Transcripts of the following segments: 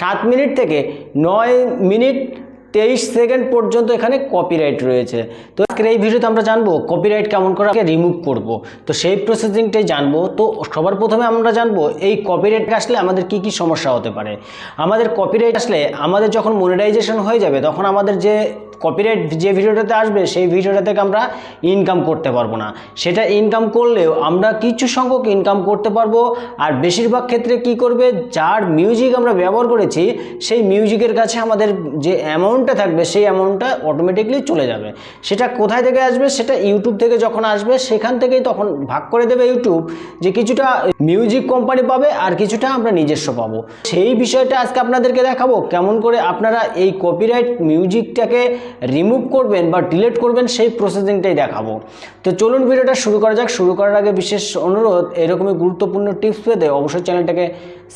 সাত মিনিট থেকে নয় মিনিট তেইশ সেকেন্ড পর্যন্ত এখানে কপিরাইট রয়েছে। তো আজকের এই ভিডিওতে আমরা জানব কপিরাইট কেমন করে রিমুভ করব। তো সেই প্রসেসিংটাই জানব। তো সবার প্রথমে আমরা জানব এই কপিরাইট আসলে আমাদের কি কি সমস্যা হতে পারে। আমাদের কপিরাইট আসলে আমাদের যখন মনিটাইজেশন হয়ে যাবে, তখন আমাদের যে কপিরাইট যে ভিডিওটাতে আসবে, সেই ভিডিওটা থেকে আমরা ইনকাম করতে পারব না। সেটা ইনকাম করলেও আমরা কিছু সংখ্যক ইনকাম করতে পারব। আর বেশিরভাগ ক্ষেত্রে কি করবে? যার মিউজিক আমরা ব্যবহার করেছি, সেই মিউজিকের কাছে আমাদের যে অ্যামাউন্টটা থাকবে, সেই অ্যামাউন্টটা অটোমেটিকলি চলে যাবে। সেটা কোথায় থেকে আসবে? সেটা ইউটিউব থেকে যখন আসবে, সেখান থেকেই তখন ভাগ করে দেবে ইউটিউব যে কিছুটা মিউজিক কোম্পানি পাবে আর কিছুটা আমরা নিজস্ব পাবো। সেই বিষয়টা আজকে আপনাদেরকে দেখাবো। কেমন করে আপনারা এই কপিরাইট মিউজিকটাকে রিমুভ করবেন বা ডিলেট করবেন সেই প্রসেসিংটাই দেখাবো। তো চলুন ভিডিওটা শুরু করা যাক। শুরু করার আগে বিশেষ অনুরোধ, এরকমই গুরুত্বপূর্ণ টিপস পেতে অবশ্যই চ্যানেলটাকে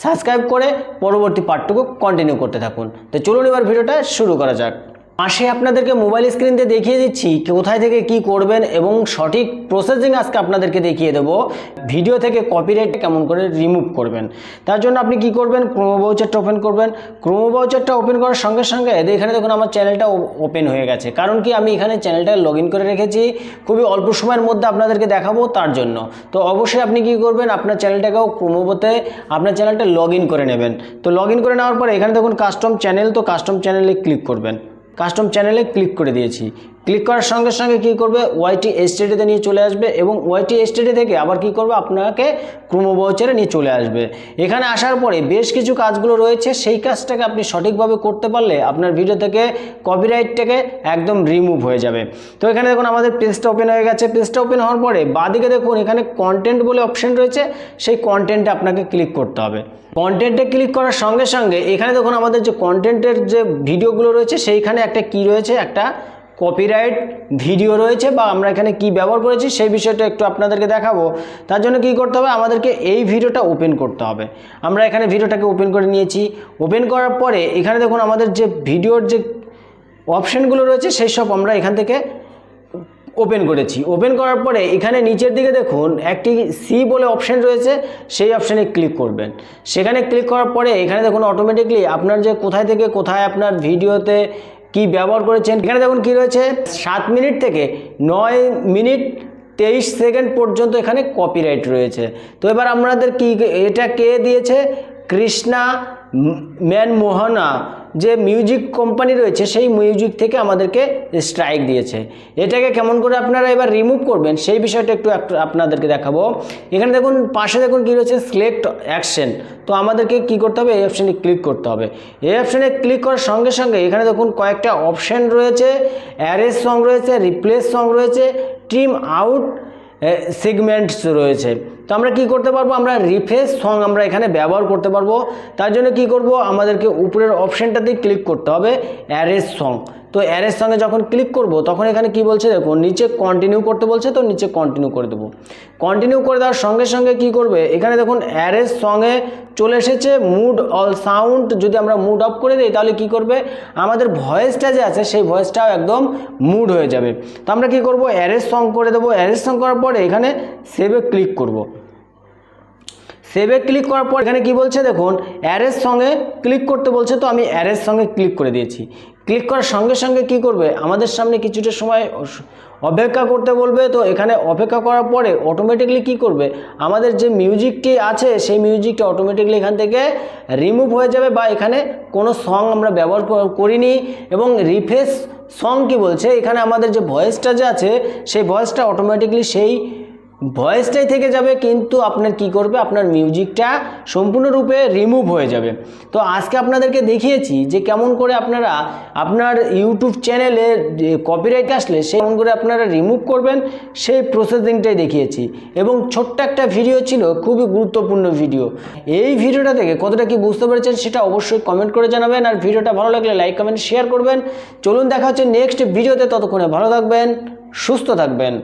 সাবস্ক্রাইব করে পরবর্তী পার্টটুকু কন্টিনিউ করতে থাকুন। তো চলুন এবার ভিডিওটা শুরু করা যাক। পাশে আপনাদেরকে মোবাইল স্ক্রিনতে দেখিয়ে দিচ্ছি কোথায় থেকে কি করবেন এবং সঠিক প্রসেসিং আজকে আপনাদেরকে দেখিয়ে দেব। ভিডিও থেকে কপিরাইট কেমন করে রিমুভ করবেন। তার জন্য আপনি কি করবেন? ক্রোমো বাউচারটা ওপেন করবেন। ক্রোমো বাউচারটা ওপেন করার সঙ্গে সঙ্গে এখানে দেখুন আমার চ্যানেলটা ওপেন হয়ে গেছে। কারণ কি আমি এখানে চ্যানেলটা লগ করে রেখেছি। খুবই অল্প সময়ের মধ্যে আপনাদেরকে দেখাবো তার জন্য। তো অবশ্যই আপনি কি করবেন? আপনার চ্যানেলটাকেও ক্রোমোবোতে আপনার চ্যানেলটা লগ করে নেবেন। তো লগ করে নেওয়ার পরে এখানে দেখুন কাস্টম চ্যানেল তো কাস্টম চ্যানেলে ক্লিক করবেন। কাস্টম চ্যানেলে ক্লিক করে দিয়েছি। ক্লিক করার সঙ্গে সঙ্গে কি করবে? ওয়াইটি এসটিডিতে নিয়ে চলে আসবে এবং ওয়াইটি এসটিডি থেকে আবার কি করবে? আপনাকে ক্রোমো বাউচারে নিয়ে চলে আসবে। এখানে আসার পরে বেশ কিছু কাজগুলো রয়েছে। সেই কাজটাকে আপনি সঠিকভাবে করতে পারলে আপনার ভিডিও থেকে কপিরাইটটাকে একদম রিমুভ হয়ে যাবে। তো এখানে দেখুন আমাদের পেজটা ওপেন হয়ে গেছে। পেজটা ওপেন হওয়ার পরে বাদিকে দেখুন এখানে কন্টেন্ট বলে অপশন রয়েছে। সেই কন্টেন্টে আপনাকে ক্লিক করতে হবে। কন্টেন্টে ক্লিক করার সঙ্গে সঙ্গে এখানে দেখুন আমাদের যে কন্টেন্টের যে ভিডিওগুলো রয়েছে, সেইখানে একটা কি রয়েছে? একটা কপিরাইট ভিডিও রয়েছে বা আমরা এখানে কি ব্যবহার করেছি সেই বিষয়টা একটু আপনাদেরকে দেখাবো। তার জন্য কি করতে হবে? আমাদেরকে এই ভিডিওটা ওপেন করতে হবে। আমরা এখানে ভিডিওটাকে ওপেন করে নিয়েছি। ওপেন করার পরে এখানে দেখুন আমাদের যে ভিডিওর যে অপশানগুলো রয়েছে, সেই সব আমরা এখান থেকে ওপেন করেছি। ওপেন করার পরে এখানে নিচের দিকে দেখুন একটি সি বলে অপশান রয়েছে, সেই অপশানে ক্লিক করবেন। সেখানে ক্লিক করার পরে এখানে দেখুন অটোমেটিকলি আপনার যে কোথায় থেকে কোথায় আপনার ভিডিওতে কি ব্যবহার করেছেন? এখানে দেখুন কি রয়েছে। সাত মিনিট থেকে নয় মিনিট তেইশ সেকেন্ড পর্যন্ত এখানে কপিরাইট রয়েছে। তো এবার আমাদের কি, এটা কে দিয়েছে? কৃষ্ণা ম্যান মোহনা যে মিউজিক কোম্পানি রয়েছে, সেই মিউজিক থেকে আমাদেরকে স্ট্রাইক দিয়েছে। এটাকে কেমন করে আপনারা এবার রিমুভ করবেন, সেই বিষয়টা একটু আপনাদেরকে দেখাবো। এখানে দেখুন, পাশে দেখুন কী রয়েছে সিলেক্ট অ্যাকশন তো আমাদেরকে কি করতে হবে? এই অপশানে ক্লিক করতে হবে। এই অপশানে ক্লিক করার সঙ্গে সঙ্গে এখানে দেখুন, কয়েকটা অপশান রয়েছে। অ্যারেস সং রয়েছে রিপ্লেস সং রয়েছে টিম আউট সেগমেন্টস রয়েছে। তো আমরা কি করতে পারব? আমরা রিফ্রেশ সং আমরা এখানে ব্যবহার করতে পারব। তার জন্য কি করব? আমাদেরকে উপরের অপশানটাতে ক্লিক করতে হবে অ্যারেস সং তো অ্যারের সঙ্গে যখন ক্লিক করব, তখন এখানে কি বলছে দেখুন, নিচে কন্টিনিউ করতে বলছে, তো নিচে কন্টিনিউ করে দেবো। কন্টিনিউ করে দেওয়ার সঙ্গে সঙ্গে কি করবে? এখানে দেখুন অ্যারের সঙ্গে চলে এসেছে মুড অল সাউন্ড যদি আমরা মুড অফ করে দিই, তাহলে কি করবে? আমাদের ভয়েসটা যে আছে, সেই ভয়েসটাও একদম মুড হয়ে যাবে। তো আমরা কি করব? অ্যারের সং করে দেবো। অ্যারের সং করার পরে এখানে সেভে ক্লিক করব। সেভে ক্লিক করার পর এখানে কি বলছে দেখুন অ্যারের সঙ্গে ক্লিক করতে বলছে, তো আমি অ্যারের সঙ্গে ক্লিক করে দিয়েছি। ক্লিক করার সঙ্গে সঙ্গে কি করবে? আমাদের সামনে কিছুটা সময় অপেক্ষা করতে বলবে। তো এখানে অপেক্ষা করার পরে অটোমেটিকলি কি করবে? আমাদের যে মিউজিকটি আছে, সেই মিউজিকটা অটোমেটিকলি এখান থেকে রিমুভ হয়ে যাবে বা এখানে কোনো সং আমরা ব্যবহার করিনি। এবং রিফ্রেশ সং কি বলছে? এখানে আমাদের যে ভয়েসটা যে আছে, সেই ভয়েসটা অটোমেটিকলি সেই ভয়েসটাই থেকে যাবে, কিন্তু আপনার কি করবে? আপনার মিউজিকটা সম্পূর্ণরূপে রিমুভ হয়ে যাবে। তো আজকে আপনাদেরকে দেখিয়েছি যে কেমন করে আপনারা আপনার ইউটিউব চ্যানেলে কপিরাইট আসলে সে কেমন করে আপনারা রিমুভ করবেন, সেই প্রসেসিংটাই দেখিয়েছি। এবং ছোট্ট একটা ভিডিও ছিল, খুবই গুরুত্বপূর্ণ ভিডিও এই ভিডিওটা থেকে কতটা কি বুঝতে পেরেছেন সেটা অবশ্যই কমেন্ট করে জানাবেন। আর ভিডিওটা ভালো লাগলে লাইক কমেন্ট শেয়ার করবেন। চলুন দেখা হচ্ছে নেক্সট ভিডিওতে ততক্ষণে ভালো থাকবেন, সুস্থ থাকবেন।